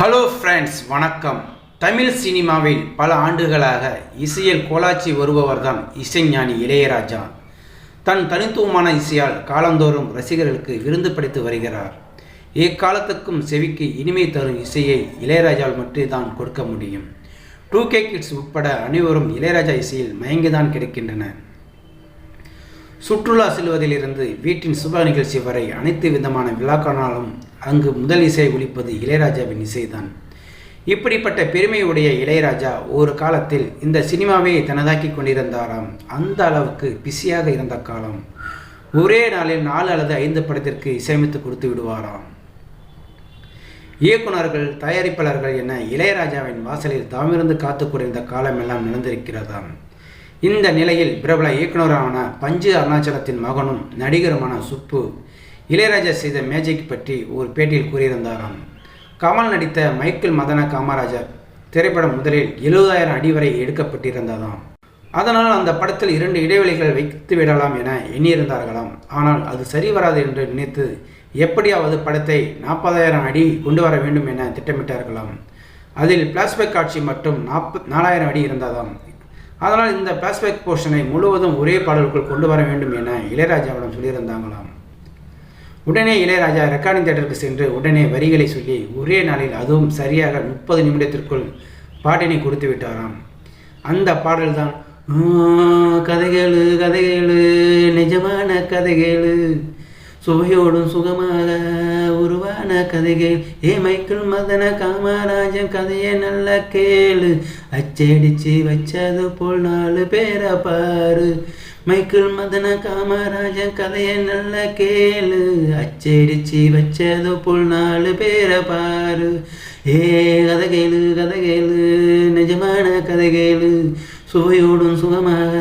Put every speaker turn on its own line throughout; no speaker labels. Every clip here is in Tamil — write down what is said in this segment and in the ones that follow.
ஹலோ ஃப்ரெண்ட்ஸ் வணக்கம். தமிழ் சினிமாவில் பல ஆண்டுகளாக இசையில் கோலாச்சி வருபவர்தான் இசைஞானி இளையராஜா. தன் தனித்துவமான இசையால் காலந்தோறும் ரசிகர்களுக்கு விருந்து படைத்து வருகிறார். எக்காலத்துக்கும் செவிக்கு இனிமை தரும் இசையை இளையராஜால் மட்டும்தான் கொடுக்க முடியும். டூ கே கிட்ஸ் உட்பட அனைவரும் இளையராஜா இசையில் மயங்கிதான் கிடைக்கின்றனர். சுற்றுலா செல்வதிலிருந்து வீட்டின் சுப நிகழ்ச்சி வரை அனைத்து விதமான விழாக்கானாலும் அங்கு முதல் இசை ஒழிப்பது இளையராஜாவின் இசைதான். இப்படிப்பட்ட பெருமையுடைய இளையராஜா ஒரு காலத்தில் இந்த சினிமாவை தனதாக்கி கொண்டிருந்தாராம். அந்த அளவுக்கு பிஸியாக இருந்த காலம். ஒரே நாளில் நாலு அல்லது ஐந்து படத்திற்கு இசையமைத்து கொடுத்து விடுவாராம். இயக்குனர்கள் தயாரிப்பாளர்கள் என இளையராஜாவின் வாசலில் தாமிருந்து காத்து கொண்டிருந்த காலமெல்லாம் நடந்திருக்கிறதாம் இந்த நிலையில் பிரபல இயக்குனரான பஞ்சு அருணாச்சலத்தின் மகனும் நடிகருமான சுப்பு இளையராஜா செய்த மேஜிக் பற்றி ஒரு பேட்டியில் கூறியிருந்தாராம். கமல் நடித்த மைக்கேல் மதன காமராஜர் திரைப்படம் முதலில் எழுபதாயிரம் அடி வரை எடுக்கப்பட்டிருந்ததாம். அதனால் அந்த படத்தில் இரண்டு இடைவெளிகள் வைத்து விடலாம் என எண்ணியிருந்தார்களாம். ஆனால் அது சரி வராது என்று நினைத்து எப்படியாவது படத்தை நாற்பதாயிரம் அடி கொண்டு வர வேண்டும் என திட்டமிட்டார்களாம். அதில் பிளாஸ்பேக் காட்சி மட்டும் நாற்ப நாலாயிரம் அடி இருந்ததாம். அதனால் இந்த பிளாஸ்பேக் போர்ஷனை முழுவதும் ஒரே பாடலுக்குள் கொண்டு வர வேண்டும் என இளையராஜாவிடம் சொல்லியிருந்தாங்களாம். உடனே இளையராஜா ரெக்கார்டிங் தேட்டருக்கு சென்று உடனே வரிகளை சொல்லி ஒரே நாளில் அதுவும் சரியாக முப்பது நிமிடத்திற்குள் பாட்டினை கொடுத்து விட்டாராம். அந்த பாடல்தான் கதைகளு கதைகளு நிஜமான கதைகளு சுவையோடும் சுகமாக உருவான கதைகள். ஏ மைக்கிள் மதன காமராஜன் கதையை நல்ல கேளு. அச்சடிச்சு வச்சது போல் நாலு பேரை பாரு. மைக்கிள் மதன காமராஜன் கதையை நல்ல கேளு. அச்சடிச்சு வச்சது போல் நாலு பேரை பாரு. ஏ கதை கேளு கதை கேளு. நிஜமான கதை கேளு. சுவையோடும் சுகமாக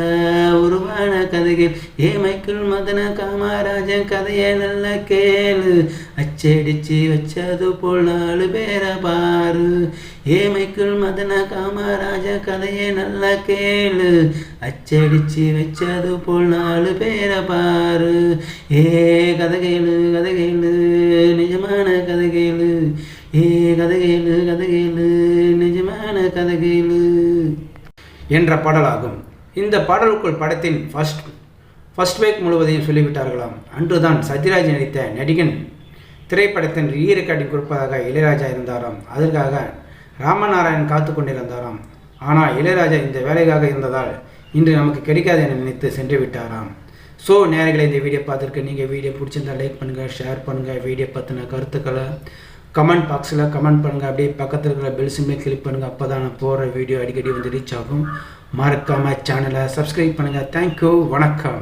உருவான ஏ மைக்கிள் மதன காமராஜன் கதையை நல்ல கேளு. அச்சடிச்சு வச்சது போல் நாலு பேரை பாரு. ஏ மைக்கிள் மதன காமராஜன் கதையை நல்ல கேளு. அச்சடிச்சு வச்சது போல் நாலு பேரை பாரு. ஏ கதை கேளு கதை கேளு நிஜமான கதை கேளு. ஏ கதை கேளு கதை கேளு நிஜமான கதை கேளு. என்ற பாடலாகும். இந்த பாடலுக்குள் படத்தின் ஃபர்ஸ்ட் ஃபர்ஸ்ட் வேக் முழுவதையும் சொல்லிவிட்டார்களாம். அன்றுதான் சத்யராஜ் நடித்த நடிகன் திரைப்படத்தின் ரீ ரெக்கார்டிங் கொடுப்பதாக இளையராஜா இருந்தாராம். அதற்காக ராமநாராயணன் காத்து கொண்டிருந்தாராம். ஆனால் இளையராஜா இந்த வேலைக்காக இருந்ததால் இன்று நமக்கு கிடைக்காது என நினைத்து சென்று விட்டாராம். ஸோ நேரங்களை இந்த வீடியோ பார்த்துருக்கு நீங்கள் வீடியோ பிடிச்சிருந்தா லைக் பண்ணுங்கள் ஷேர் பண்ணுங்கள் வீடியோ பற்றின கருத்துக்களை கமெண்ட் பாக்ஸில் கமெண்ட் பண்ணுங்கள் அப்படியே பக்கத்தில் இருக்கிற பெல் சிம்மே கிளிக் பண்ணுங்கள் அப்போ தான் நான் போகிற வீடியோ அடிக்கடி வந்து ரீச் ஆகும். மறக்காமல் சேனலை சப்ஸ்கிரைப் பண்ணுங்கள் தேங்க்யூ வணக்கம்.